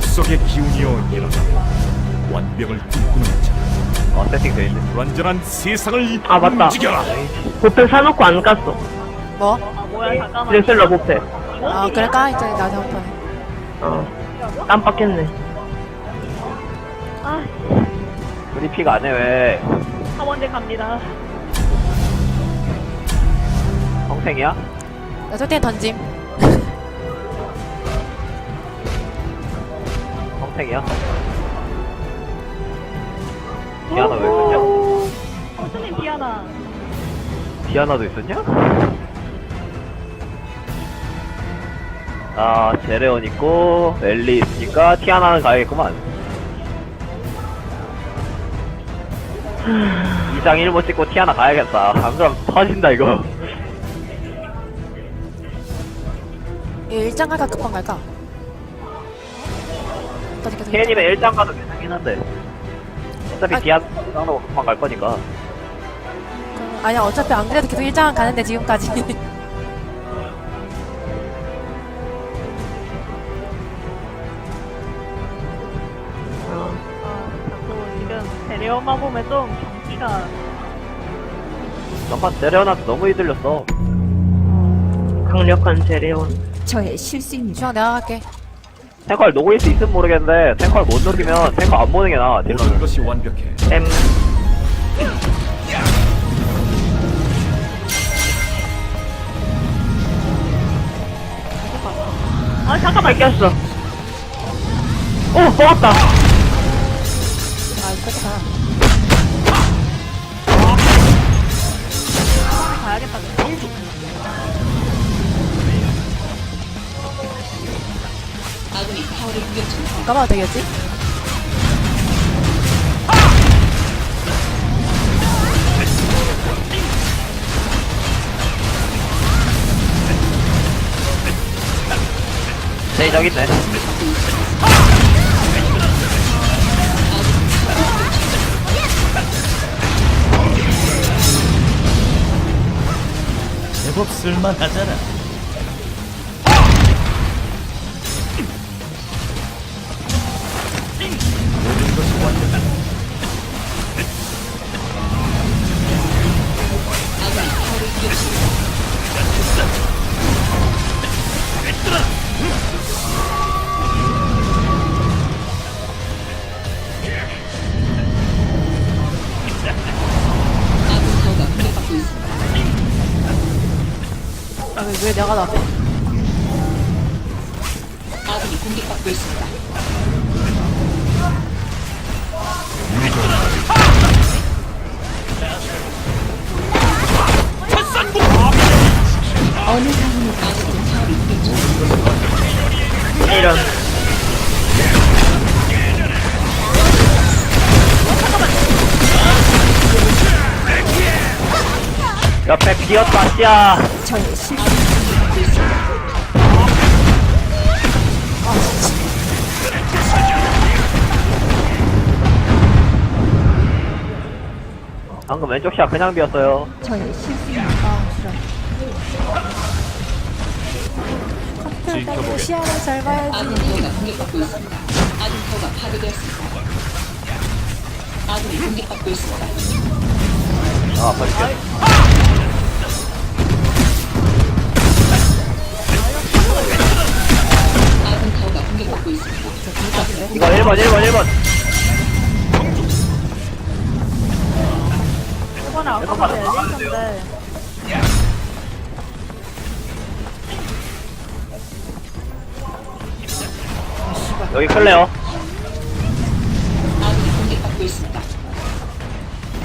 꿈속의 기운이여 일어나 완벽을 꿈꾸는 자 어 세팅 돼 있네 불완전한 세상을 아, 맞다. 움직여라 보패 사놓고 안 깠어. 뭐? 뭐야 잠깐만 드레슬러 보패. 아 그럴까? 이제 나 잘못하네 어. 깜빡했네. 아 브리핑 안해 왜 사원대 갑니다 성생이야? 나 절대 던짐 성생이야? 디아나 왜 있었냐? 선생님 디아나 디아나도 있었냐? 아 제레온 있고 엘리 있으니까 티아나는 가야겠구만 2장 1못 찍고 티아나 가야겠다 안 그럼 터진다 이거 일장 갈까 급한 갈까? 어떻게 계속 케이님은 1장 가도 괜찮긴 한데 어차피 아. 디아나 쌍으로 금방 갈 거니까 그럼- 아니야 어차피 안 그래도 계속 일장 가는데 지금까지 아 자꾸 지금 데레오만 보면 좀 정치가 전반 제레온한테 너무 이들렸어 강력한 제레온. 저의 실수입니다. 주황 내가 갈게 탱커를 녹일 수 있으면 모르겠는데 탱커를 못 녹이면 탱커 안 보는 게 나아 모든 딜러는 것이 완벽해 M. 아 잠깐만 뺏겼어. 오, 먹었다. 아 이거 다 가야겠다 안 가봐도 되겠지? 제이 저기 있네. 제법 쓸만하잖아 아, 왜, 왜 내가 나대? 이런. 옆에 비었다 씨야 저의 실수. 방금 왼쪽 시야 그냥 비었어요 저의 실수입니다. 아 싫어 컴퓨터 지켜보겠다. 시야를 잘 봐야지 아 아빠 죽겠 이거 1번 1번 1번 이번에 아까부터 열리는데. 여기 클레어.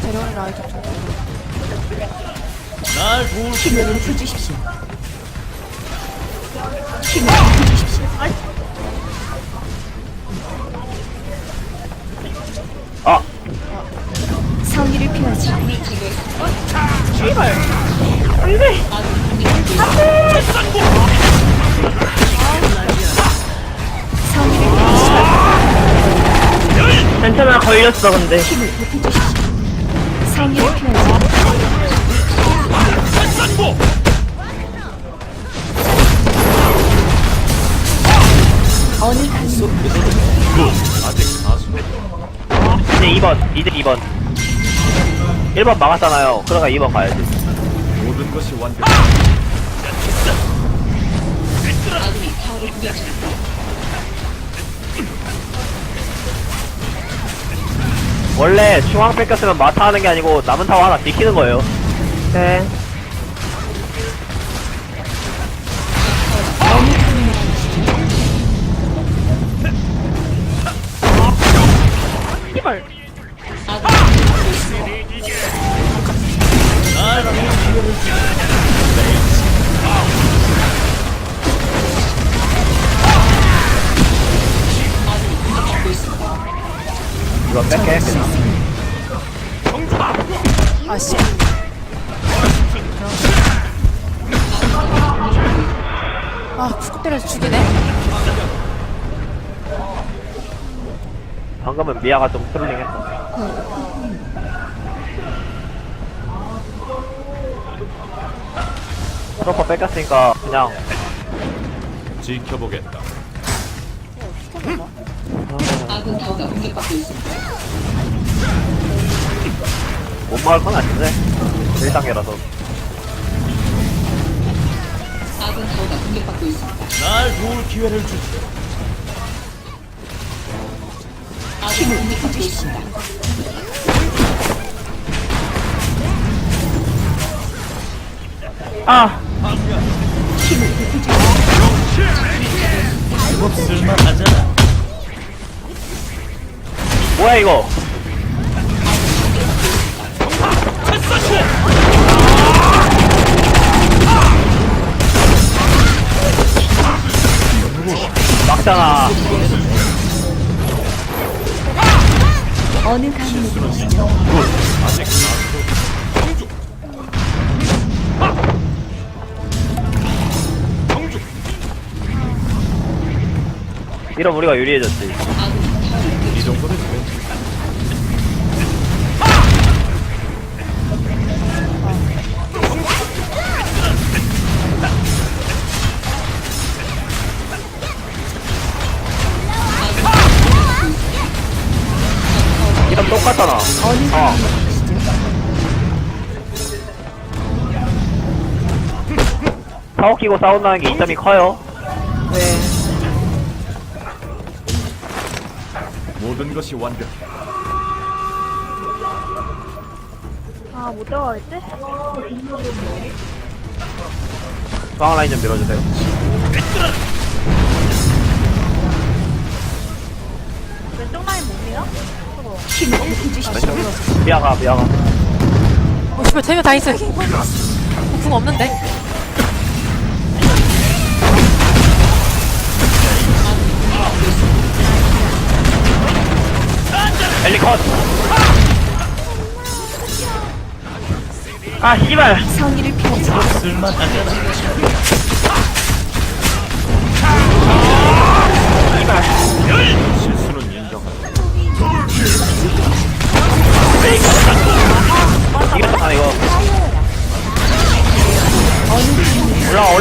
재료를 나와좀 날 도울 수 힘을 주십시오. 아 걸렸어, 근데. 어느. 아직 가수. 이제 2번 이제 2번 1번 막았잖아요 그러니까 2번 가야지 모든 것이 완벽. 원래 중앙 뺏겼으면 마타 하는 게 아니고 남은 타워 하나 지키는 거예요 네. 아씨. 아, 푹 때려서 죽이네. 방금은 미아가 좀 트롤링했어 트로퍼 뺏겼으니까 그냥 지켜보겠다. 못 막을 건 아닌데. 1단계라서. 날 도울 기회를 주지. 아, 제법 쓸만하잖아. 뭐야 이거 막잖아 어느 가수. 이러면 우리가 유리해졌지 어 사고 끼고 싸운다는 게 이점이 커요 네. 모든 것이 완벽해. 아, 못 들어가겠지? 중앙 라인 좀 밀어주세요 왼쪽 라인 못 밀어? 미아가 미아가 어, 씨발, 세명 다 있어. 궁 없는데? 엘리 컷 아, 씨발. 성의를 표하지 쓸만하잖아.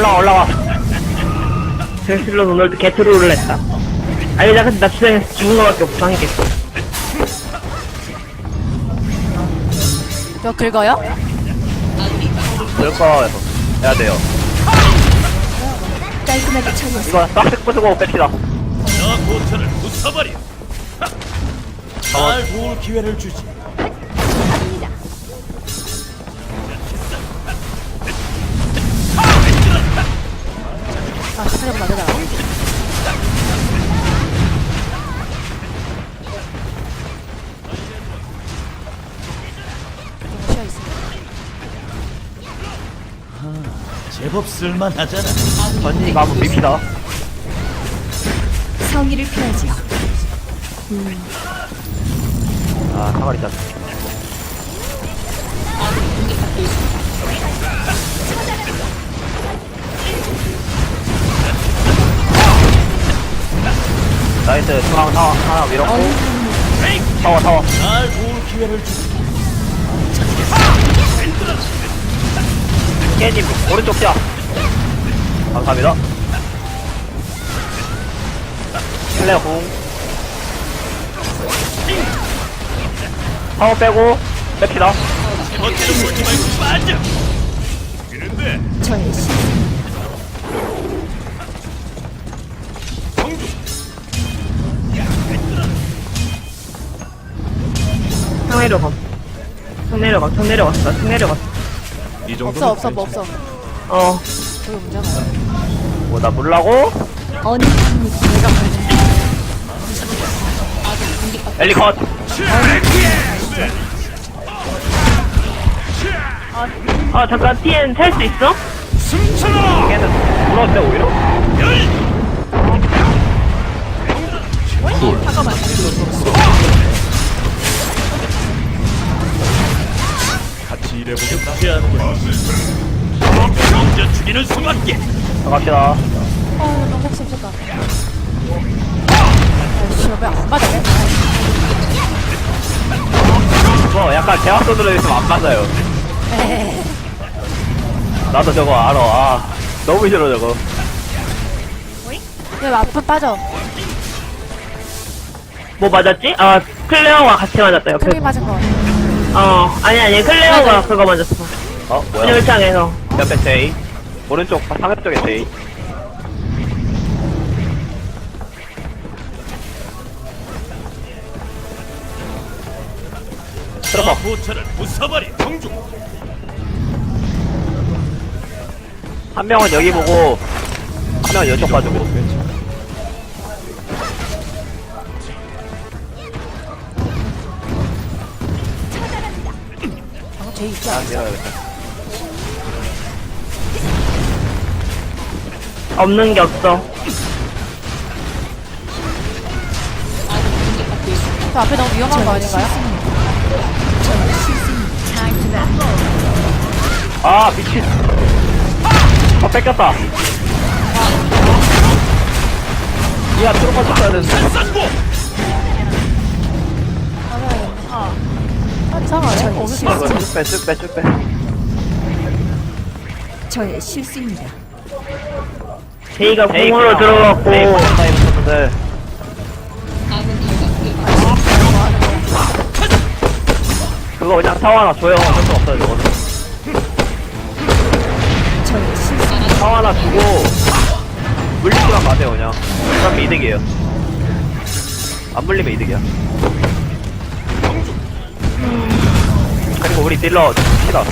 올라와 올라와 셀실로 오늘도 개트롤을 했다. 아니, 나 근데 나 진짜 죽은 거밖에 개. 저 긁어요? 거여서 해야 돼요 깔끔하게 처리했어. 이거 싹둑 부수고 뺍시다 저 고철을 부숴버려. 날 도울 기회를 주지. 아, 사냥 맞으다. 쉬어 있습니다. 제법 쓸만하잖아. 전진이가 한번 밉시다 성의를 표하지 아 사거리 짠 나이스 중앙 타워 하나 밀었고. 타워 타워. 날 도울 기회를 주지. 깨님 오른쪽 자 감사합니다. 플레어 공. 파워 빼고, 뺍시다. 저의 시 상 내려가. 상 내려가. 상 내려갔어. 상 내려갔어. 이 정도면 없어 없어 뭐. 없어 어. 그게 문제가 뭐, 나 물라고? 어느 합니까? 엘리 컷! 아, 잠깐, TN 살수 있어? 걔는 물었는데, 오히려? 같이 일해보겠다. 혼자 죽이는 수밖에. 자, 갑시다. 어 너무 아이씨 왜안 맞아 뭐, 약간 대학선으로 있으면 안 맞아요. 에이 나도 저거 알아. 아, 너무 싫어, 저거. 얘 앞으로 빠져 뭐 맞았지? 아, 클레어와 같이 맞았다, 옆에. 크게 맞은 거 같아 어, 아니, 아니, 클레어가. 그거 맞았어. 어, 뭐야? 열창에서. 옆에 제이. 오른쪽, 상쪽 쪽에 제이. 들어가. 부처를 부숴버리 정중. 한 명은 여기 보고, 한 명은 이쪽 봐주고. 있지 아, 않았어? 밀어야겠다. 없는 게 없어. 저 앞에 너무 위험한 거 아닌가요? 아, 미친. 아, 뺏겼다. 야, 트로파 쳤어야 되는데. 이상하네 어느 이거 쭉 빼, 쭉 빼, 쭉 빼. 저의 실수입니다. 제이가 공으로 들어갔고, 타임 쳤는데. 그거 그냥 타워 하나 줘요. 어쩔 수 없어요, 저거는. 저의 실수 타워 하나 주고, 물리지만 마세요, 그냥. 그럼 이득이에요. 안 물리면 이득이야. 그리고 우리 딜러 칩시다.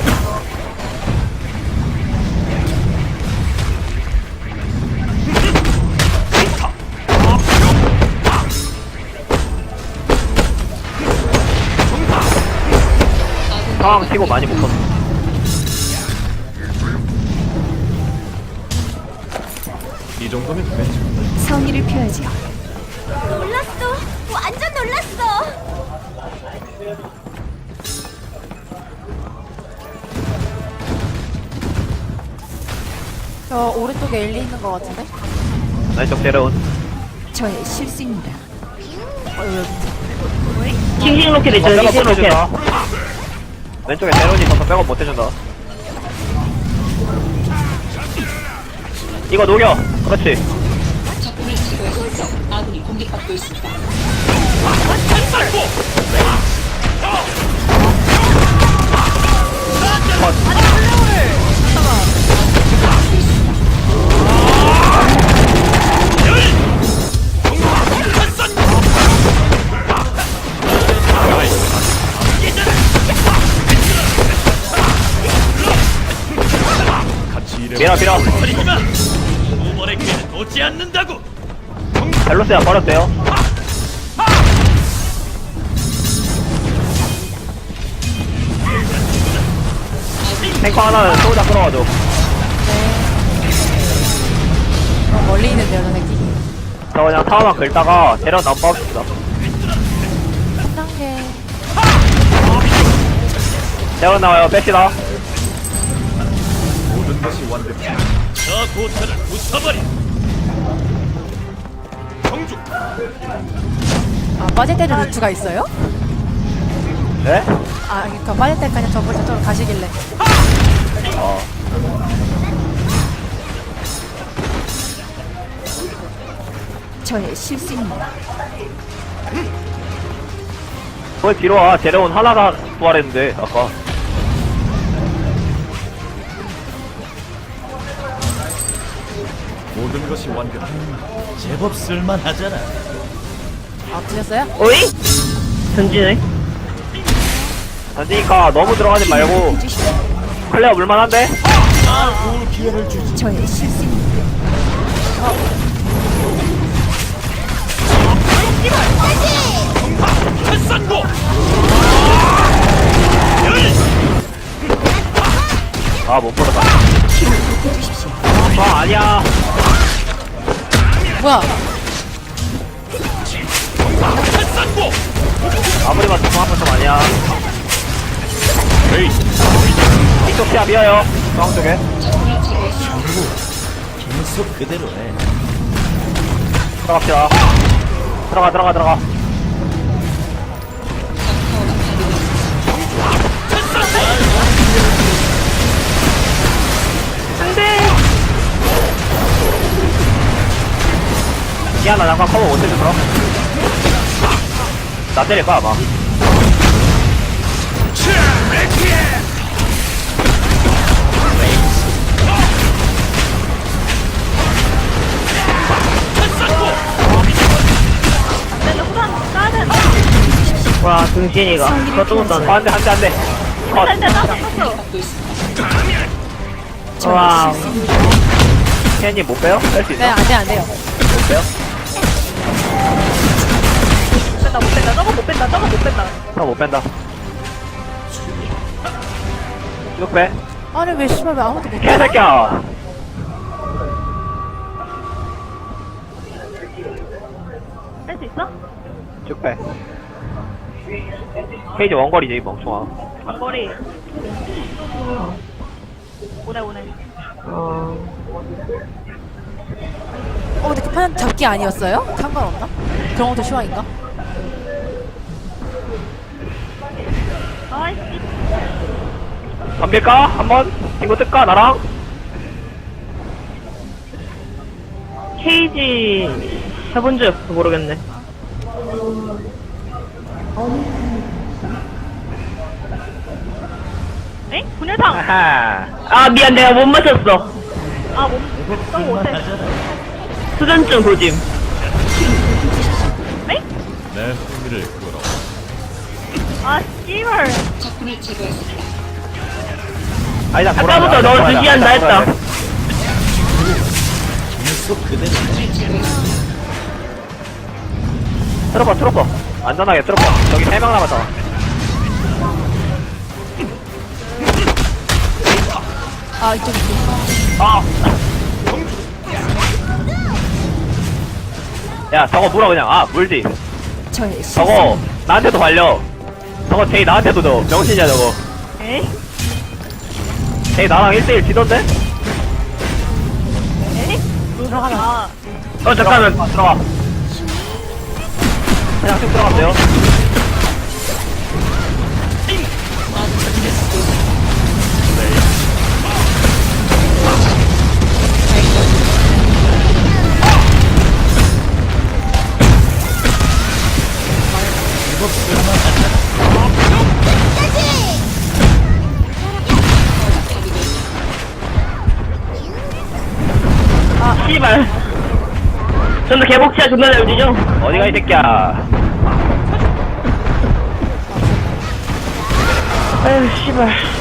상황 치고 많이 못 컸어. 이 정도면 괜찮아. 성의를 표하지. 놀랐어. 완전 놀랐어. 저 오른쪽에 엘리 있는 거 같은데? 왼쪽 데려온. 저의 실수입니다. 싱싱 로켓 이거 있잖아, 백업 싱싱 로켓. 못해준다. 왼쪽에 데려온이 있어서 백업 못해준다. 이거 녹여. 그렇지. 같 밀어, 밀어. 두 번의 기회는 놓지 않는다고. 벨로스야 버려도 돼요. 탱커 하나는 소자 끌어가죠. 어, 멀리 있는 데요 저 새끼 저 그냥 타워만 긁다가 데려 넘어갑시다. 3단계 데려 나와요. 뺍시다. 것이 완벽해. 저 부처를 부숴버리. 정중. 아 빠질 때는 루트가 있어요? 네? 아 그니까 빠질 때 그냥 저걸 저쪽으로 가시길래 어. 저의 실수입니다. 거기 뒤로 와. 제레온 하나가 부활했는데, 아까. 것이 완벽한 제법 쓸만하잖아. 아, 드셨어요? 오이? 던지네. 던지니까 너무 들어가지 말고. 클레어 물만한데? 저의 실수입니다. 아, 못 보러다. 아, 아니야. 뭐야? 아무리 봐도 중앙부터 아니야. 에이, 이쪽 시야 비어요. 중앙 쪽에. 계속 그대로 해. 들어갑시다. 들어가, 들어가, 들어가. 미안하, 잠깐 커버 못해줘, 그럼. 나 아마. 내가 후반 까는 와, 등신이가. 그것도 못하네. 아, 안 돼, 안 돼, 안 돼. 컷. 할때 나갔어 와, 케님 못 빼요? 뺄수 있어? 네, 안 돼, 안 돼요. 못 빼요? 뺀다 못 뺀다 저거 못 뺀다 저거 못 뺀다 그럼 못 뺀다. 쭉 빼. 아니, 왜 씨발 왜 아무도 못 개새끼야! 뺄 수 있어? 쭉 빼. 페이지 원거리지, 이 멍청아. 원거리 오네 오네 어, 어, 근데 급한 잡기 아니었어요? 상관없나? 그런 것도 시황인가? 덤빌까? 한번? 친구 뜰까? 나랑? 케이지 해본 적 없어, 모르겠네. 에? 분열상 아하. 아, 미안, 내가 못 맞췄어. 아몸 저거 못해 수전증 도짐. 에? 내 흥미를 끌어. 아 씨발 아니다, 아까부터 너 주시한다 했다. 틀어봐, 틀어봐. 안전하게 틀어봐. 저기 세명 남았잖아. 아, 이쪽, 이쪽. 아! 야, 저거 물어, 그냥. 아, 물지. 저의. 저거, 나한테도 발려. 저거 제이 나한테도 줘. 명신이야, 저거. 에이 제이 나랑 1대1 지던데? 에이 들어가라. 아 어, 잠깐만. 들어가, 들어가. 그냥 쭉 들어가면 돼요. 아, 씨발. 전도 개복치야 존나 잘 울리죠? 어디가 이 새끼야. 아유, 씨발.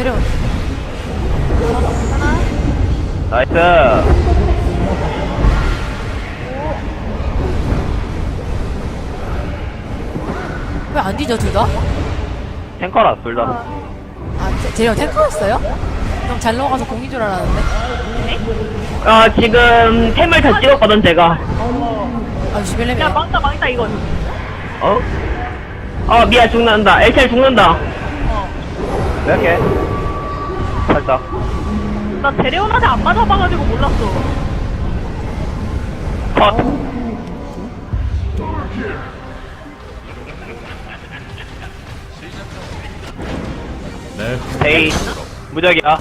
재료. 나이스. 왜안 뒤져, 둘 다? 탱커라, 둘 다. 아, 재- 재료 탱커였어요? 그럼 잘 넘어가서 공인 줄 알았는데. 아, 지금 템을 다 찍었거든, 제가. 아, 시벨레미. 야 망다 망다 이건 어? 아, 미안, 죽는다. 엘첼 죽는다. 몇 개? 살짝. 나 데려오는데 안 맞아봐가지고 몰랐어. 컷. 내 에이, 무적이야.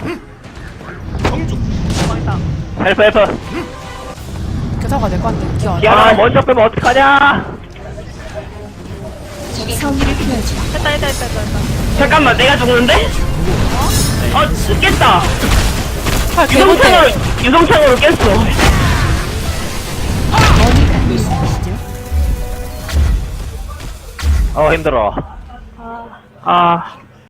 망했다. 헬프, 헬프. 교사가 될 것 같아. 기억 안 나. 디아나 먼저 빼면 어떡하냐? 성의를 표하지. 됐다, 됐다, 됐다, 됐다. 잠깐만, 내가 죽는데? 어, 죽겠다. 헐, 개못해. 유성창으로, 유성창으로 깼어. 어, 힘들어. 아,